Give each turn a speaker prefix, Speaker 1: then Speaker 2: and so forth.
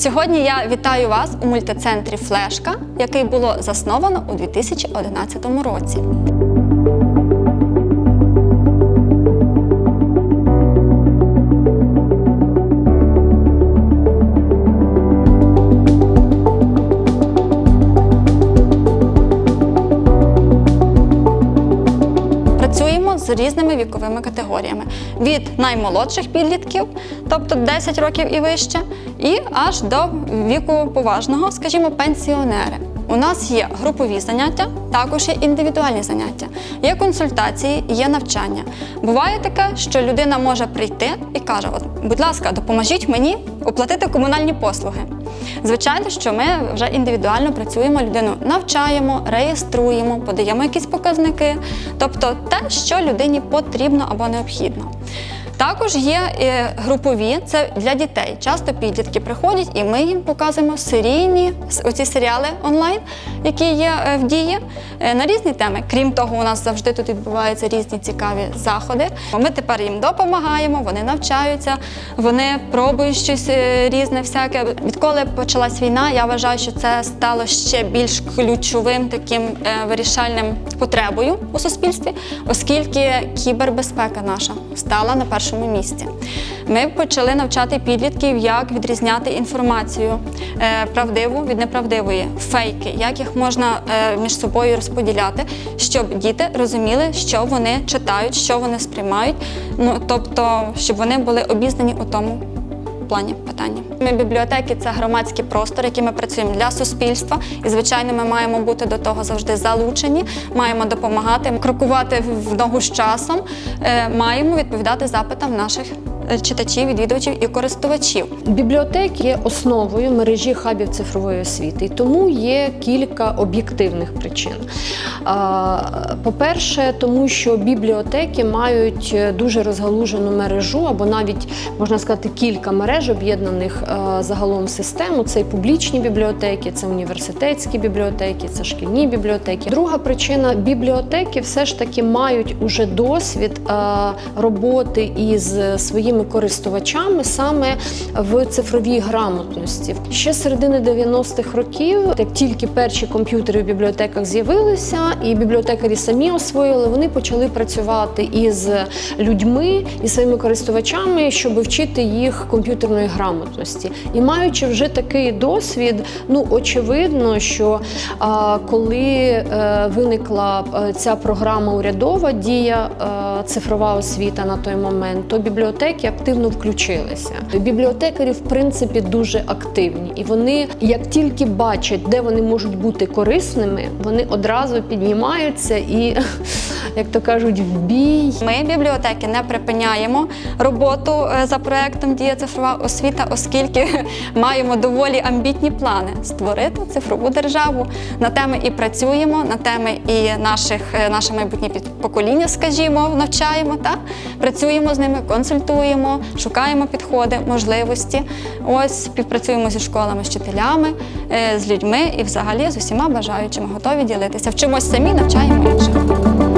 Speaker 1: Сьогодні я вітаю вас у мультицентрі Флешка, який було засновано у 2011 році. З різними віковими категоріями: від наймолодших підлітків, тобто 10 років і вище, і аж до віку поважного, скажімо, пенсіонери. У нас є групові заняття, також є індивідуальні заняття, є консультації, є навчання. Буває таке, що людина може прийти і каже: будь ласка, допоможіть мені оплатити комунальні послуги. Звичайно, що ми вже індивідуально працюємо, людину навчаємо, реєструємо, подаємо якісь показники, тобто те, що людині потрібно або необхідно. Також є е, групові, це для дітей. Часто підлітки приходять, і ми їм показуємо серійні оці серіали онлайн, які є е, в дії е, на різні теми. Крім того, у нас завжди тут відбуваються різні цікаві заходи. Ми тепер їм допомагаємо, вони навчаються, вони пробують щось різне, всяке. Відколи почалась війна, я вважаю, що це стало ще більш ключовим таким вирішальним потребою у суспільстві, оскільки кібербезпека наша стала на першому місці. Ми почали навчати підлітків, як відрізняти інформацію е, правдиву від неправдивої, фейки, як їх можна е, між собою розподіляти, щоб діти розуміли, що вони читають, що вони сприймають. Ну тобто, щоб вони були обізнані у тому плані питання. Ми бібліотеки це громадський простор, який ми працюємо для суспільства. І, звичайно, ми маємо бути до того завжди залучені, маємо допомагати, крокувати в ногу з часом, е, маємо відповідати запитам наших читачів, відвідувачів і користувачів.
Speaker 2: Бібліотеки є основою мережі хабів цифрової освіти, і тому є кілька об'єктивних причин. По-перше, тому що бібліотеки мають е, дуже розгалужену мережу, або навіть можна сказати кілька мереж, об'єднаних е, загалом в систему. Це і публічні бібліотеки, це університетські бібліотеки, це шкільні бібліотеки. Друга причина бібліотеки все ж таки мають уже досвід е, роботи із своїми користувачами саме в цифровій грамотності. Ще з середини 90-х років, як тільки перші комп'ютери в бібліотеках з'явилися, і бібліотекарі самі освоїли, вони почали працювати із людьми і своїми користувачами, щоб вчити їх комп'ютерної грамотності. І маючи вже такий досвід, ну очевидно, що а, коли е, виникла е, ця програма урядова дія е, цифрова освіта на той момент, то бібліотеки активно включилися. Бібліотекарі, в принципі, дуже активні, і вони, як тільки бачать, де вони можуть бути корисними, вони одразу піднімаються і, як то кажуть, в бій.
Speaker 1: Ми, бібліотеки, не припиняємо роботу е, за проектом Дія цифрова освіта, оскільки маємо доволі амбітні плани створити цифрову державу. На теми і працюємо, на теми і наших, е, наше майбутнє покоління, скажімо, навчаємо та працюємо з ними, консультуємо, шукаємо підходи, можливості. Ось співпрацюємо зі школами, з вчителями, е, з людьми і взагалі з усіма бажаючими готові ділитися. Вчимось самі, навчаємо інших.